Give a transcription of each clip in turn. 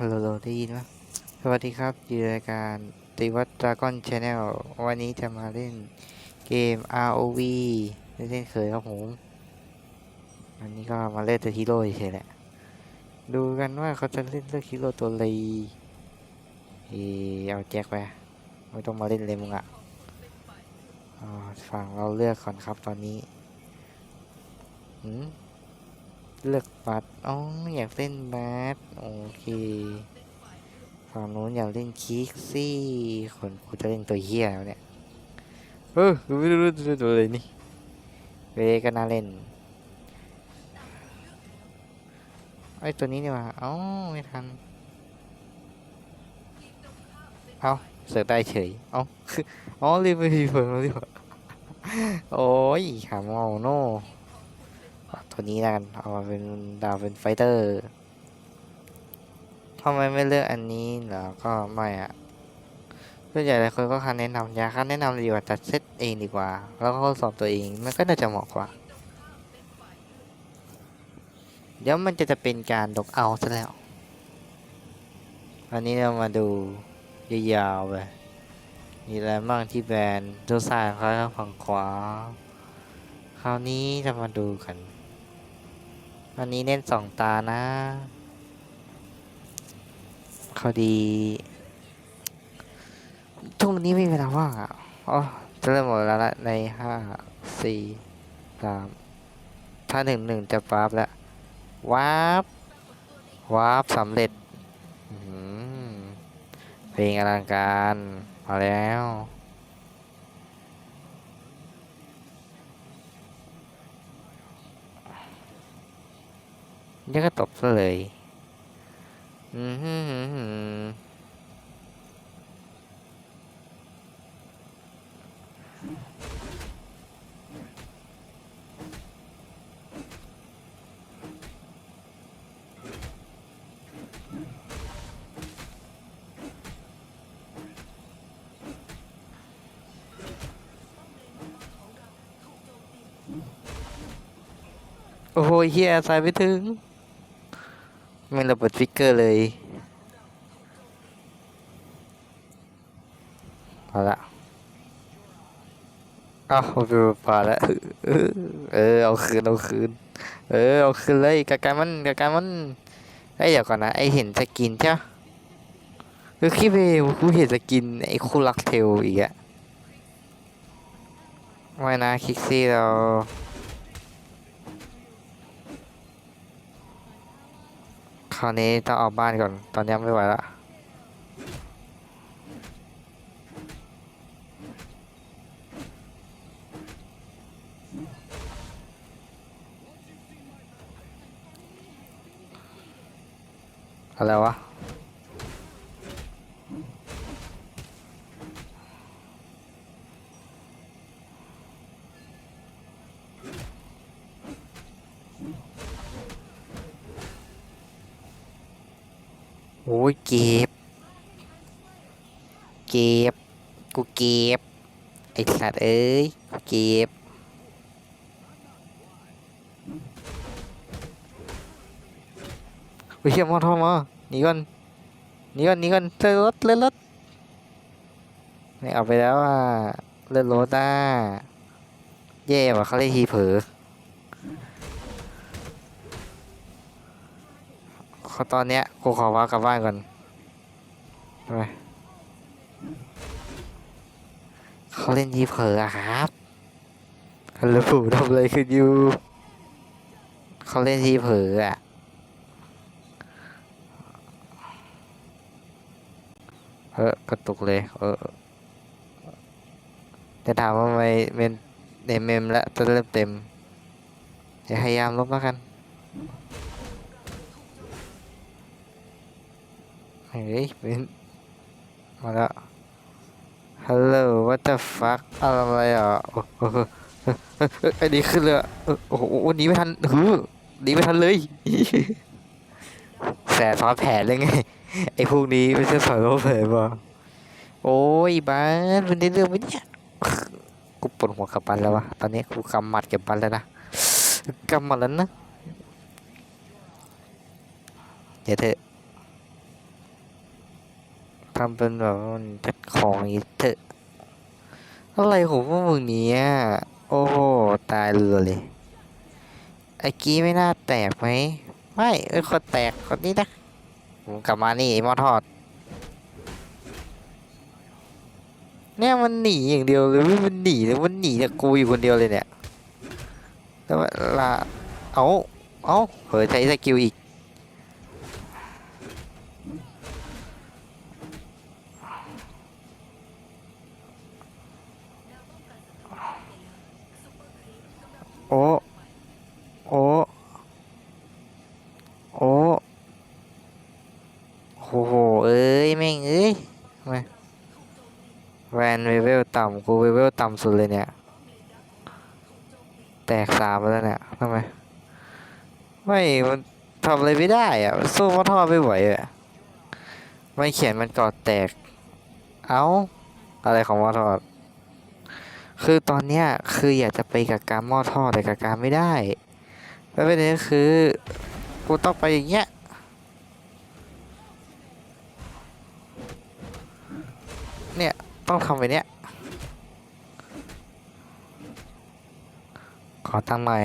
ฮัลโหลได้ยินไหมสวัสดีครับอยู่รายการติวัตดราก้อนชาแนลวันนี้จะมาเล่นเกม ROV เล่นเคยครับผมวันนี้ก็มาเล่นแต่ฮีโร่เฉยแหละ ดูกันว่าเขาจะเล่นเลือกฮีโร่ตัวอะไรเอเอาแจ็คไปไม่ต้องมาเล่นเลยมึงอะฝั่งเราเลือกก่อนครับตอนนี้หืม เลือกบัตรอ๋ออยากเล่นบัตรโอเคฝั่งนู้นอยากเล่นคิกซี่คนกูจะเล่นตัวเฮียแล้วเนี่ยเออกูไม่รู้จะตัวอะไรนี่เวก็น่าเล่นไอ้ตัวนี้นี่หว่าอ้าไม่ทันเอาเสือกได้เฉยเอ้าอ๋อรีบไปพีบเฟิร์นแล้วดิวะโอ้ยขำเอาโน่ เอาตัวนี้แล้วกัน เอามาเป็นดาวเป็นไฟเตอร์ทำไมไม่เลือกอันนี้เหรอ ก็ไม่อะส่วนใหญ่หลายคนก็คันแนะนำยาคันแนะนำดีกว่าจัดเซตเองดีกว่า แล้วก็ทดสอบตัวเองมันก็น่าจะเหมาะกว่า เดี๋ยวมันจะจะเป็นการดกเอาซะแล้ว อันนี้เรามาดูยาวๆไปมีอะไรบ้างที่แบรนด์ดูซ้ายครับฝั่งขวา คราวนี้จะมาดูกัน อันนี้เน้นสองตานะเขาดีช่วงนี้ไม่มีเวลาว่างอะอ๋อจะเริ่มหมดแล้วละในห้าสี่สามถ้าหนึ่งหนึ่งจะวาร์ปแล้ววาร์ปวาร์ปสำเร็จเพลงอลังการ มาแล้ว ยังก็ตบซะเลยอือหือโอ้โหเฮียใส่ไม่ถึง ไม่ระเบิดฟิกเกอร์เลยเอละเอาดูพอละเออเออเอาคืนเอาคืน เออเอาคืนเลยกากามันกากามันไอ้เดี๋ยวก่อนนะไอเห็นสกินใช่ปะคือคิดไปกูเห็นสกินไอคู่รักเทลอีกอะไม่นะคิกซี่เรา คราวนี้ต้องออาบ้านก่อน ตอนนี้ไม่ไหวละอะไรวะ โอ้ยเก็บ เก็บ กูเก็บ ไอสัตว์เอ้ยกูเก็บเฮ้ยเชี่ยมอทอมาหนีก่อนหนีก่อนหนีก่อนเลื่อนรถเลื่อนรถไม่เอาไปแล้วอะเลื่อนรถอะแย่ว่ะเขาเรียกทีเผลอเขา ตอนเนี้ยกูขอว่ากลับบ้านก่อนไปเขาเล่นทีเผลออะครับฮัลโหลทำอะไรขึ้นอยู่เขาเล่นทีเผลออะเออกระตุกเลย เออ จะถามว่าไม่เป็นเต็มเมมแล้วจะเริ่มเต็ม จะพยายามลบแล้วกัน เฮ้ยเป็นมาแล้วฮัลโหล what the fuck อะไรอะโอ้โหไอ้นี่ขึ้นเลยโอ้โหหนีไม่ทันหือหนีไม่ทันเลยแสบซ้อนแผนเลยไง ไอ้พวกนี้ไม่ใช่สอนว่าเผยบ่โอ้ยบ้านมันได้เรื่องไหมเนี่ยกูปวดหัวกับมันแล้ววะ ตอนนี้กูกำหมัดกับมันแล้วนะกำหมัดแล้วนะ เดี๋ยวเถอะ ทำเป็นแบบมันจัดของนี้เถอะอะไรของพวกมึงเนี้ยโอ้โหตายเรือเลยไอ้กี้ไม่น่าแตกไหมไม่เอ้ยคนแตกคนนี้นะผมกลับมานี่ไอ้มอทอดเนี่ยมันหนีอย่างเดียวเลยมันหนีเลยมันหนีจากกูอยู่คนเดียวเลยเนี่ยแล้วลาเอาเอาเผยใช้สกิลอีก โอ้โอ้โอ้โห เอ้ยแม่งเอ้ยมาแวนเวเวลต่ำกูเวเวลต่ำสุดเลยเนี่ย แตกสามแล้วเนี่ยทำไม ไม่มันทำอะไรไม่ได้อะสู้มอทอไม่ไหวอะไม่เขียนมันกอดแตก เอ้า อะไรของมอทอด คือตอนเนี้ยคืออยากจะไปกับการมอทอดแต่กับการไม่ได้แล้วประเด็นก็คือกูต้องไปอย่างเงี้ยเนี่ยต้องทำไปเนี้ยขอตั้งหน่อย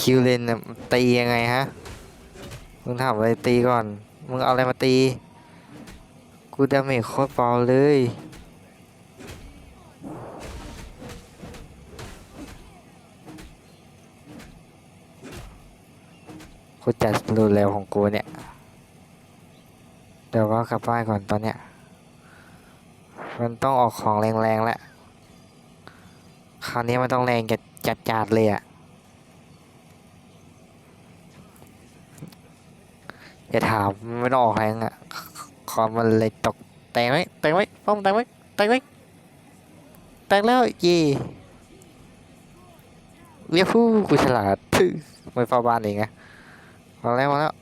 คิวเลนน่ะตียังไงฮะ มึงถามอะไรตีก่อน มึงเอาอะไรมาตี กูดาเมจโคตรเบาเลย กูจัดรูเร็วของกูเนี่ย เดี๋ยวว่ากลับบ้านก่อนตอนเนี้ย มันต้องออกของแรงๆแล้ว คราวนี้มันต้องแรงจัดจัดเลยอะ อย่าถามไม่ต้องออกแรงอะคอมันเลยตกแตงไหมแตงไหมป้อมแตงไหมแตงไหมแตงแล้วเย่เวียฟูกูฉลาดทึไม่ฟ้าบ้านเองไงมาแล้วมาแล้ว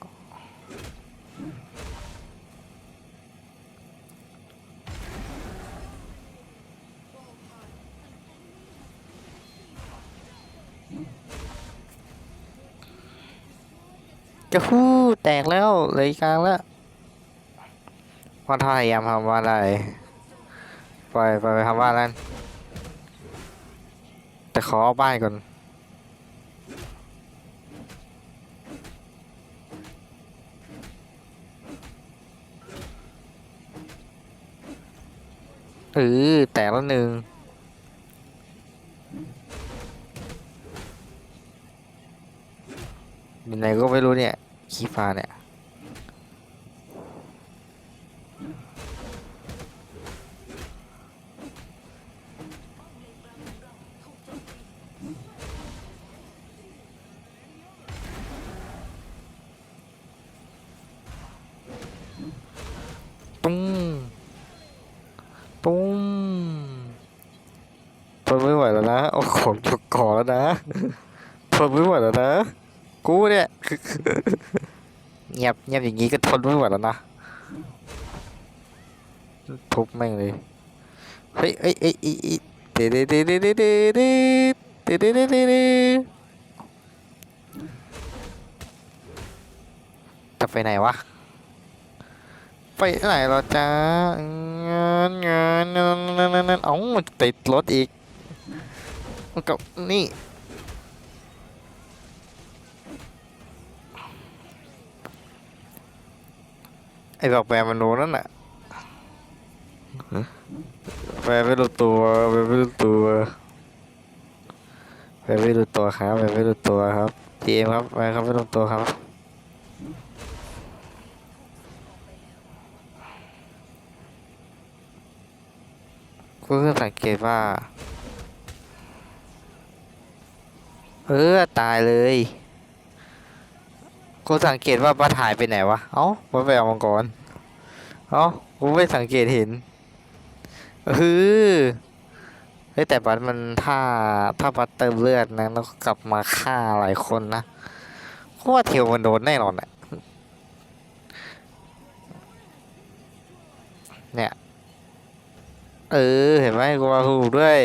จะฮู้แตกแล้วเลยกลางแล้วว่าถ้าพยายามทำว่าอะไรปล่อยปไปทำว่านั้นแต่ขอเอาบ้านก่อนเออแตกแล้วหนึ่ง ยังไงก็ไม่รู้เนี่ยขี้ฟ้าเนี่ยตุ้มตุ้มทนไม่ไหวแล้วนะเอาของจุกก่อแล้วนะทนไม่ไหวแล้วนะ กูเนี่ยเงียบเงียบอย่างนี้ก็ทนไม่ไหวแล้วนะทุบแม่งเลยเฮ้ยเอ้ยเอ้ยเอ้ยเอ้ยเดเดเดเดเดเดเดเดเดเดเดเดจะไปไหนวะไปไหนเหรอจ๊ะงานงานนั่นนั่นนั่นนั่นเอ้าติดรถอีกมันกับนี่ ไอ้ดอกแปรมันโน้นนั่นน่ะแปรไม่รู้ตัวแปรไม่รู้ตัวแปรไม่รู้ตัวครับแปรไม่รู้ตัวครับเจมครับแปรครับไม่รู้ตัวครับกูเพิ่งสังเกตว่า เออตายเลย กูสังเกตว่าปลาถ่ายไปไหนวะ เอ้ามันไปเอามังกร เอ้ากูไม่สังเกตเห็นเออไอฮ้ยแต่บัสมันถ้าถ้าบัสเติมเลือดนะแล้วกลับมาฆ่าหลายคนนะเพราะว่าเทลมันโดนแน่นอนอะเนี่ย เออ เห็นไหมกูมาถูกด้วย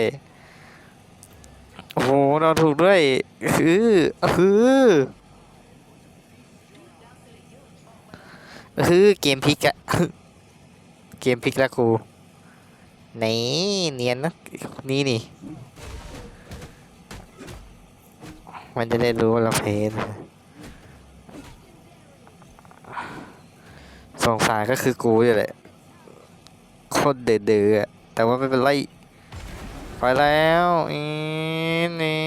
โอ้โหเราถูกด้วย คือ คือ คือเกมพลิกอะเกมพลิกแล้วกูไหนเนียนนะนี่นี่ มันจะได้รู้ว่าเราเพนสงสารก็คือกูนี่แหละโคตรเดือๆอะแต่ว่าไม่เป็นไรไปแล้วอีนี่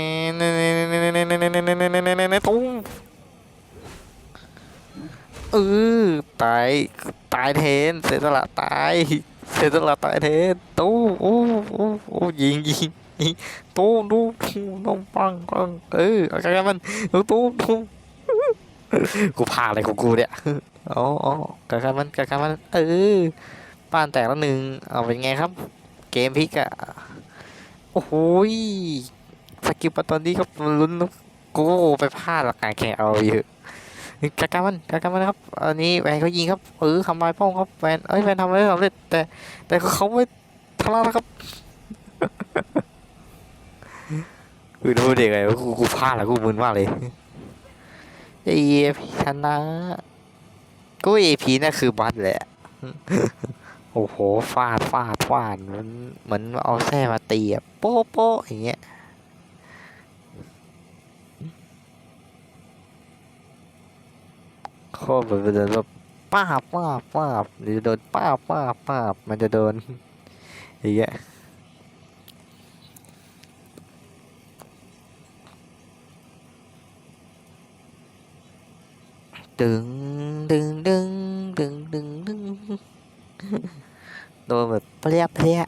นี่นี่นี่นี่นี่นี่นี่นี่นี่นี่นี่นี่ตุ้ม เออตายตายเทน เสียสละตาย เสียสละตายเทนตู้โอ้โอ้โอ้ยิงยิงยิงตู้ตู้ตู้ต้องปังปังเออเอากันมันตู้ตู้กูพาอะไรของกูเนี่ยอ๋ออ๋อกันกันมันกันกันมันเออป้านแตกแล้วหนึ่งเอาเป็นไงครับ เกมพิกอะโอ้โหยสกิลปัตตอนนี้ก็ลุ้นกูไปพลาดหลักการแข่งเอาเยอะ กาการมันกาการมันนะครับ อันนี้แวนเขายิงครับเออทำลายป้องครับแวนเอ้ยแวนทำอะไรสำเร็จแต่แต่เขาไม่ทะเลาะนะครับคือดูเด็กไงกูกูพลาดแล้วกูมึนมากเลยเอพีชนะก็เอพีนั่นคือบัตแหละโอ้โหฟาดฟาดฟาดมันเหมือนเอาแส้มาตีอะโป๊ะโป๊ะอย่างเงี้ย โคตรแบบโดนแบบป้าป้าป้าบหรือโดนป้าป้าป้ามันจะโดนอย่างเงี้ยดึงดึงดึงดึงดึงดึงโดนแบบเปรี้ยเปรี้ย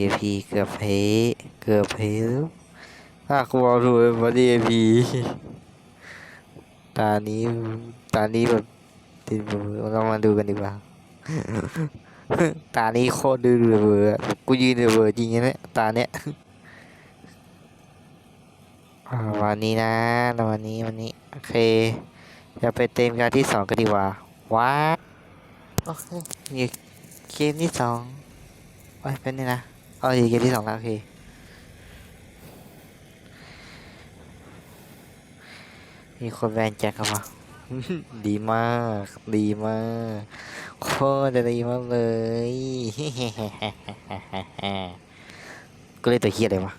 อ่า EP เกือบเพเกือบเพแล้วถ้ากูเอาดูมาดี EP ตานี้ตานี้แบบติดเบอร์เรามาดูกันดีกว่าตานี้โคตรดื้อเบอร์อะกูยืนเบอร์จริงๆเนี่ยตาเนี้ยอ่าวันนี้นะวันนี้วันนี้โอเคจะไปเต็มการที่สองกันดีกว่าว้าโอเคนี่เกมที่สองโอ้ยเป็นนี่นะ เอาอีกเกมที่สองแล้วโอเคมีคนแบนแจ็คเข้ามาดีมาก ดีมาก โคตรจะดีมากเลยก็เลยตัวเคียดเลยวะ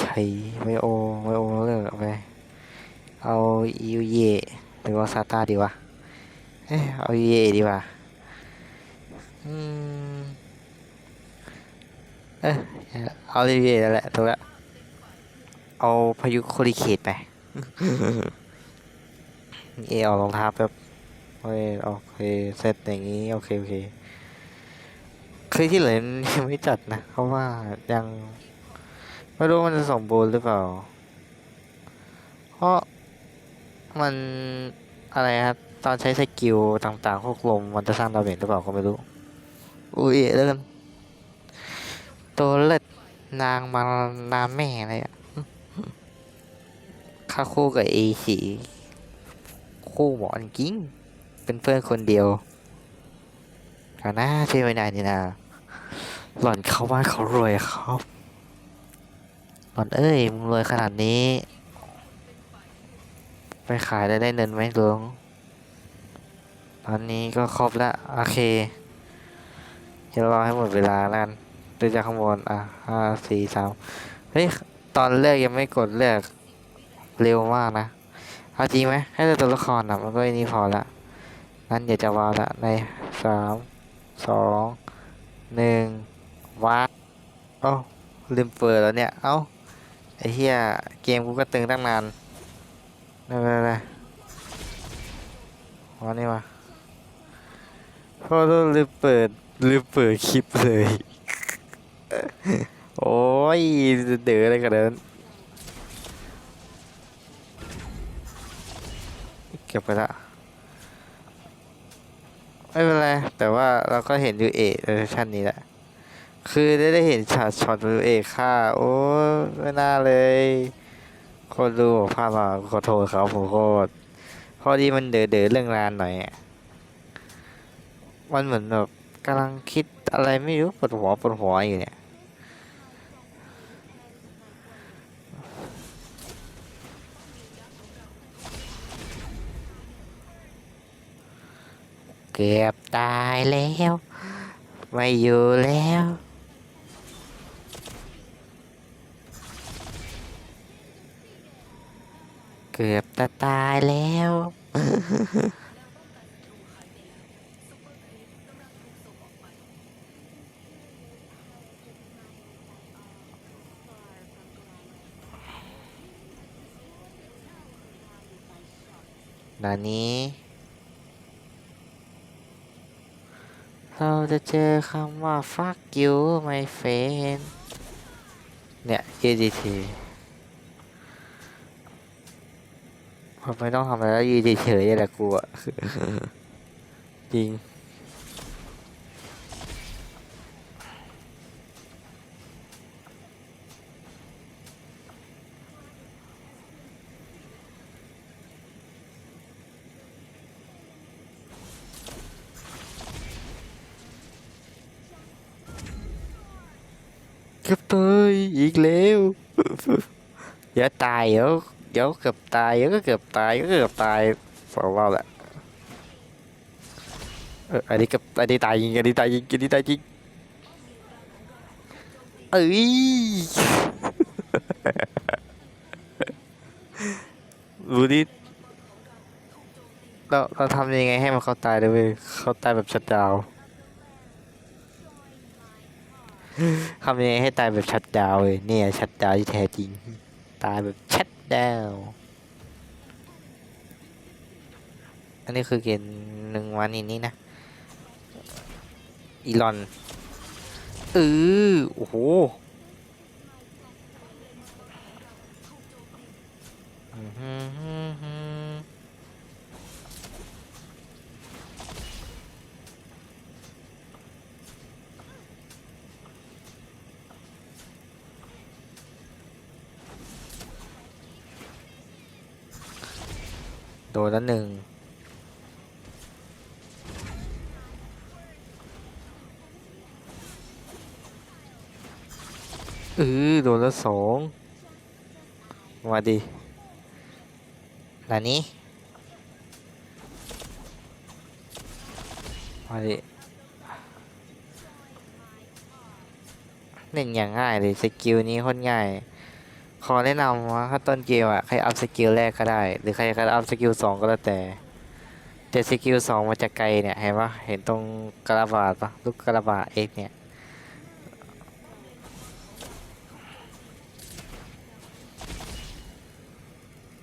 ใช้ไวโอไวโอเลือกเอาไป เอายูเยหรือว่าซาตาดีวะ เอ้ยเอายูเยดีว่าอืม ออเอายูเยนั่นแหละถูกแล้วเอาพายุโคลิเคตไป เอเอารองเท้าแบบโอเคโอเคเซตอย่างนี้ โอเค โอเคคือที่เหลือยังไม่จัดนะ เพราะว่ายัง ไม่รู้มันจะสมบูรณ์หรือเปล่า เพราะมันอะไรครับตอนใช้สกิลต่างๆพวกลมมันจะสร้างดาเมจหรือเปล่าก็ไม่รู้ อุ้ยแล้วกัน ตัวเล็ดนางมานาแม่อะไรอะค่าคู่กับเอชีคู่หมอนกิ้ง เป็นเพื่อนคนเดียวก็น่าเชื่อไม่ได้นี่นะหล่อนเขาว่าเขารวยครับหล่อนเอ้ยมึงรวยขนาดนี้ ไปขายได้ได้เงินไหมหลวงตอนนี้ก็ครบแล้ว โอเคเดี๋ยวรอให้หมดเวลาแล้ว ดูจากข้างบนอะห้าสี่สามเฮ้ยตอนแรกยังไม่กดเลือกเร็วมากนะเอาจริงไหมให้เลือกตัวละครอะมันก็นนี้พอละนั้นเดี๋ยวจะวาละในสามสองหนึ่งวาเอ้าลืมเปิดแล้วเนี่ย เอ้าไอ้เหี้ยเกมกูก็ตึงตั้งนานไม่เป็นไรวันนี้มาเพราะเราลืมเปิดลืมเปิดคลิปเลย โอ้ยเดืออะไรกันเดินเก็บไปละไม่เป็นไร แต่ว่าเราก็เห็นยูเอเวอร์ชันนี้แหละ คือได้ได้เห็นช็อตช็อตยูเอค่า โอ้ไม่น่าเลย คนดูบอกภาพมาขอโทษเขาผมโคตรพอดีมันเด๋อเด๋อเรื่องงานหน่อย มันเหมือนแบบกำลังคิดอะไรไม่รู้ปวดหัวปวดหัวอยู่เนี่ย เกือบตายแล้ว ไม่อยู่แล้ว เกือบจะตายแล้วนานี้ เราจะเจอคำว่า fuck you my friend เนี่ย EDT ผมไม่ต้องทำอะไรแล้วยืนเฉยๆแหละกูอะจริง เกือบตายอีกแล้วอย่าตายเดี๋ยวเดี๋ยวเกือบตายเดี๋ยวก็เกือบตายก็เกือบตายบอกว่าแหละเอออันนี้กับอันนี้ตายจริงอันนี้ตายจริงอันนี้ตายจริงเอ้ยรู้ดิเราเราทำยังไงให้มันเขาตายได้วยเวยเขาตายแบบชัดดาว น์ทำยังไงให้ตายแบบชัดดาวเลยเนี่ยชัดดาวที่แท้จริง ตายแบบชัดดาวอันนี้คือเกณฑ์หนึ่งวันนี้นี่นะ อีลอนเออโอ้โหอื้อ หือหือหือโดนแล้วหนึ่งเออโดนล้วสองมาดิลานี้มาดิเล่นอย่างง่ายเลยสกิลนี้โคนง่าย ขอแนะนำว่าถ้าต้นเกมอะใครอัพสกิลแรกก็ได้ หรือใครก็อัพสกิลสองก็แล้วแต่แต่สกิลสองมาจากไกลเนี่ยเห็นปะเห็นตรงกระบาดปะลูกกระบาดเอ็กเนี่ย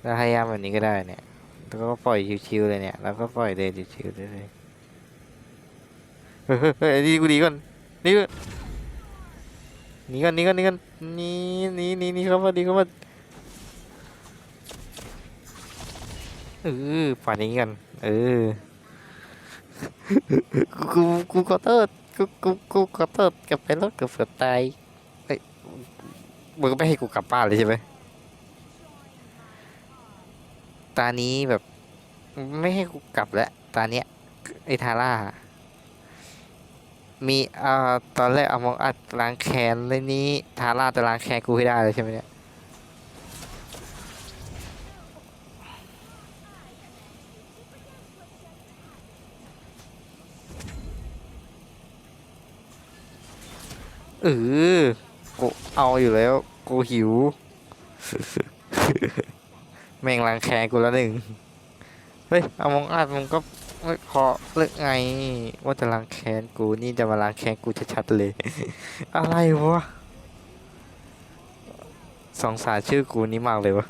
แล้วพยายามแบบนี้ก็ได้เนี่ยแล้วก็ปล่อยชิวๆเลยเนี่ยแล้วก็ปล่อยเลยชิวๆเลยเฮ้ยเฮ้ยเฮ้ยนี่กูดีก่อนนี่ก่อนนี่ก่อนนี่ก่อนนี่ก่อน นี่นี่นี่นี่เข้ามาดีเข้ามาเออป่านนี้กัน เออ กู กูขอโทษกู กู กูขอโทษกลับไปแล้วเกับเกือบตายเฮ้ยมึงไม่ให้กูกลับบ้านเลยใช่ไหมตานี้แบบ ไม่ให้กูกลับแล้ว ตาเนี้ยไอทาร่า มีเอ่าตอนแรกเอามองอัดล้างแค้นเลยนี้ทาร่าจะล้างแค้นกูให้ได้เลยใช่ไหมเนี่ยเออกูเอาอยู่แล้ว กูหิว แม่งรังแคกูแล้วหนึ่งเฮ้ยเอามองอาดมึงก็ ไม่พอเลิกไง ว่าจะรังแคนกูนี่จะมารังแคนกูชัดๆเลย อะไรวะสองสารชื่อกูนี่มากเลยวะ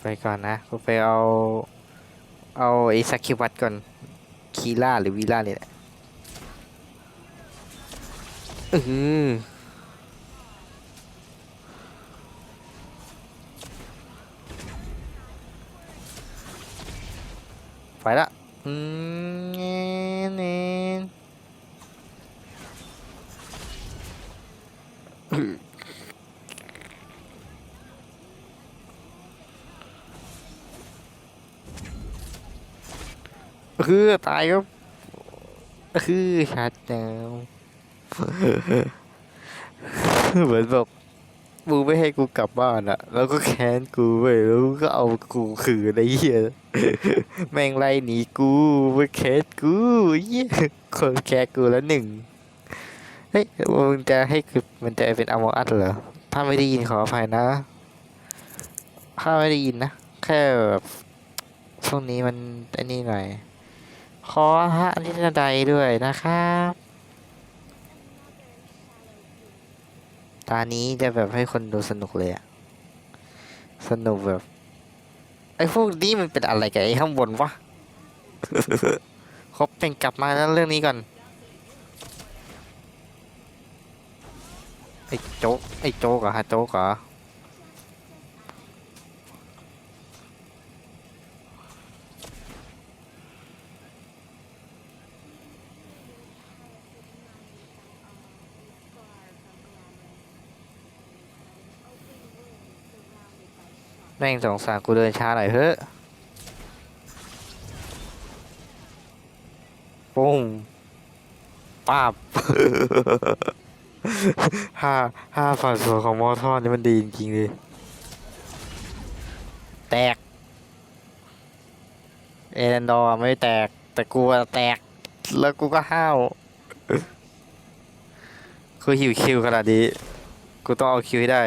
ไปก่อนนะกูไปเอา เอาไอ้สักิวัดก่อน คีล่าหรือวีล่าเนี่ยแหละอือไปละอืมเงี้ยเงี้ย เออตายครับเออชัดแล้วเหมือนแบบมึงไม่ให้กูกลับบ้านอะแล้วก็แค้นกูเว้ยแล้วก็เอากูคืนไอ้เหี้ยแม่งไล่หนีกูมาแค้นกูเหี้ยคนแค้นกูแล้วหนึ่งเฮ้ยมึงจะให้คือมันจะเป็นอมอัตเหรอถ้าไม่ได้ยินขออภัยนะถ้าไม่ได้ยินนะ แค่แบบช่วงนี้มันไอ้นี่หน่อย ขอฮะนิรใดด้วยนะครับ ตานี้จะแบบให้คนดูสนุกเลยอะสนุกแบบ ไอ้พวกนี้มันเป็นอะไรกับไอ้ข้างบนวะ ครบเป็นกลับมาแล้วเรื่องนี้ก่อน ไอ้โจ๊ก ไอ้โจ๊กเหรอฮะโจ๊กเหรอ แม่งสงสารกูเดินช้าหน่อยเฮ้ยปุ้งป้าบห้าห้าฝันสวยของมอทอนนี่มันดีจริงๆเลยแตก เอเดนดอร์ไม่แตก แต่กูอะแตก แล้วกูก็ห้าวกูหิวคิวขนาดนี้ กูต้องเอาคิวให้ได้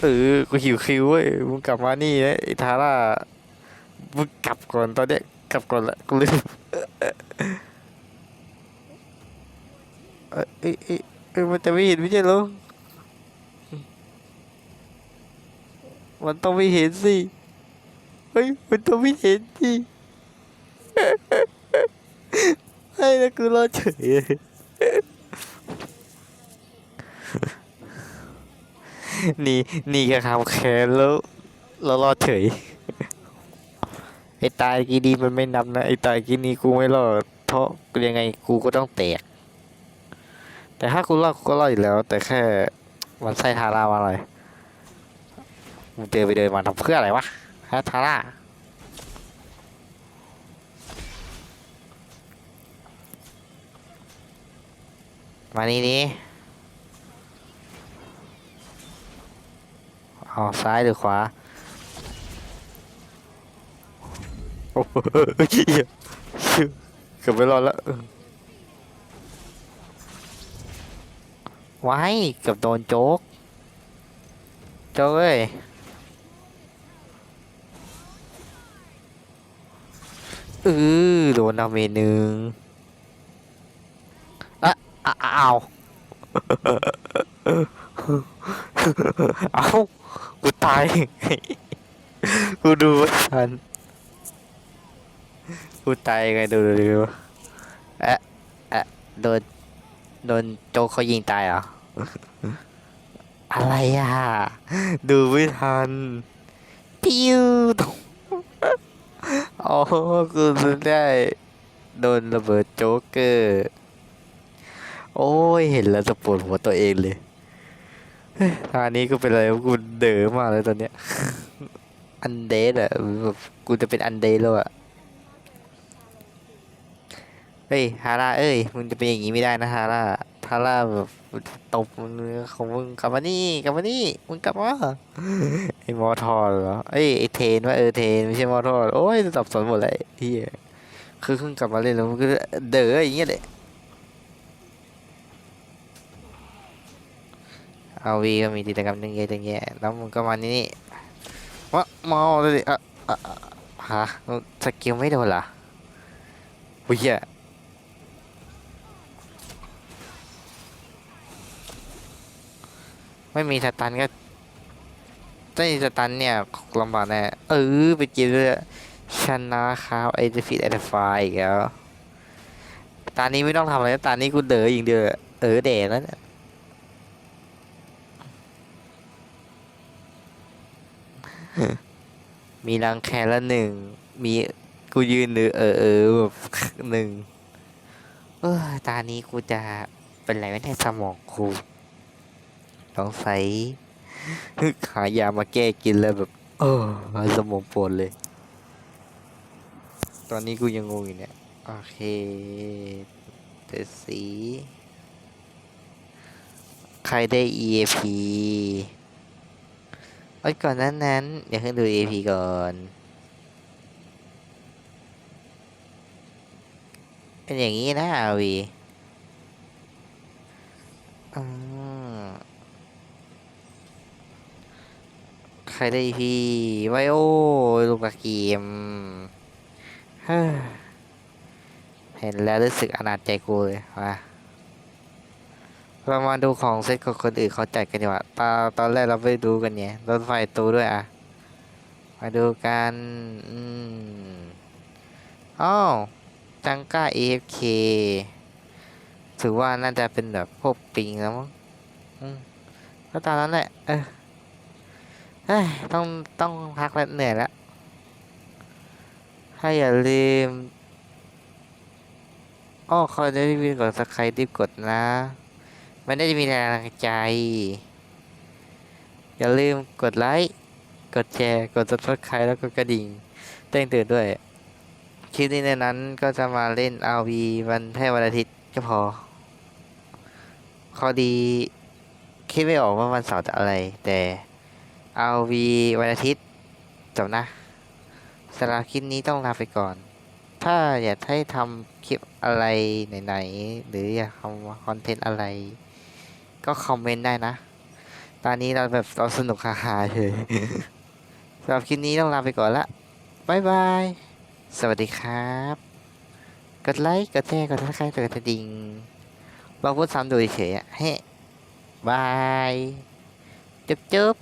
เออกูหิวคิวเว้ยมึงกลับมานี่นะไอ้ทาร่ามึงกลับก่อนตอนเนี้ยกลับก่อนละกูลืมเอ้ยเอ้ยเอ้ยเอ้ยมันจะไม่เห็นไม่ใช่เหรอมันต้องไม่เห็นสิเฮ้ยมันต้องไม่เห็นสิให้แล้วกูรอเฉย นี่นี่ก็คำแค้นแล้วแล้วรอดเฉย ไอ้ตายกีดีมันไม่นับนะ ไอ้ตายกีนี้กูไม่รอด เพราะยังไงกูก็ต้องแตก แต่ถ้ากูรอดกูก็รอดอยู่แล้ว แต่แค่มันไส้ทารามาเลยมึงเดินไปเดินมาทำเพื่ออะไรวะฮะทารามานี่นี่ เอาซ้ายหรือขวาโอ้โหเหี้ยเกือบไม่รอดแล้วว้ายเกือบโดนโจ๊ก โจ๊กเอ้ยเออโดนดาเมนึงอะอะอ้าว เอ้ากูตาย กูดูไม่ทันกูตายไงดูดูดูเอะเอะโดนโดนโจกเขายิงตายเหรอ อะไรอะ ดูไม่ทันปิ้วอ๋อกูจะได้โดนระเบิดโจ๊กเกอร์ โอ้ย เห็นแล้วจะปวดหัวตัวเองเลย ทางนี้ก็เป็นอะไรกูเด๋อมากเลยตอนเนี้ย อันเดดอะแบบกูจะเป็นอันเดดแล้วอะเฮ้ยฮาร่าเอ้ยมึงจะเป็นอย่างงี้ไม่ได้นะฮาร่าฮาร่าแบบตบมึงของมึงกลับมานี่กลับมานี่มึงกลับมาไอ้มอทอรเหรอเอ้ยไอ้เทนว่าเออเทนไม่ใช่มอทอรโอ้ยสับสนหมดเลยเฮียคือเพิ่งกลับมาเล่นแล้วมันก็เด๋ออย่างเงี้ยเลย เอาวีก็มีกิจกรรมตั้งเยอะตั้งแยะแล้วมึงก็มานี่นี่วะมอเลยอะอะอะฮะสกิลไม่โดนเหรอโอ้ยไม่มีสตันก็ถ้สตันเนี่ยลำบากแน่เออไปกินเลยชนะครับไอเดฟิตไอเดฟายอีกแล้วตอนนี้ไม่ต้องทำอะไรตอนนี้กูเด๋ออย่างเดียวเออเด๋แล้วเนี่ย มีรังแคละหนึ่ง มีกูยืนหรือเออเออแบบหนึ่งเออตานี้กูจะเป็นไรไม่ได้สมองกูต้องใส่หายามาแก้กินแล้วแบบ เออสมองปวดเลย ตอนนี้กูยังงงอยู่เนี่ย โอเคเดี๋ยวสี ใครได้ EAP เอ้ก่อนนั้นนั้นเดี๋ยวขึ้นดู EAP ก่อน เป็นอย่างนี้นะอาวีอืใครได้ EP ไวโอลูกกาเกียมเฮ้อเห็นแล้วรู้สึกอนาจใจกูเลยว่า เรามาดูของเซ็ตของคนอื่นเขาจัดกันดีกว่าตอนตอนแรกเราไปดูกันเนี่ยรถไฟตูด้วยอะ มาดูกันอืมอ้าวจังก้า AFK ถือว่าน่าจะเป็นแบบพวกปิงแล้วมั้งอืมก็ตามนั้นแหละ เออเฮ้ยต้องต้องพักแล้วเหนื่อยแล้วถ้าอย่าลืมอ้อคอยได้รีบกดสักใครรีบกดนะ มันได้จะมีแรงใจ อย่าลืมกดไลค์ กดแชร์ กด subscribe แล้วก็กระดิ่งแจ้งเตือนด้วย คลิปนี้ในนั้นก็จะมาเล่น RV วันแค่วันอาทิตย์ก็พอ ข้อดีคิดไม่ออกว่าวันเสาร์จะอะไร แต่ RV วันอาทิตย์จบนะสำหรับคลิปนี้ต้องลาไปก่อน ถ้าอยากให้ทำคลิปอะไรไหนๆ หรืออยากทำคอนเทนต์อะไร ก็คอมเมนต์ได้นะ ตอนนี้เราแบบเราสนุกฮาๆเลยสำหรับคลิปนี้ต้องลาไปก่อนละบายบาย สวัสดีครับ กดไลค์ กดแชร์ กดทักทายกดกระดิ่งบองพูดซ้ำดูเฉยอะเฮ้บาย จุ๊บจุ๊บ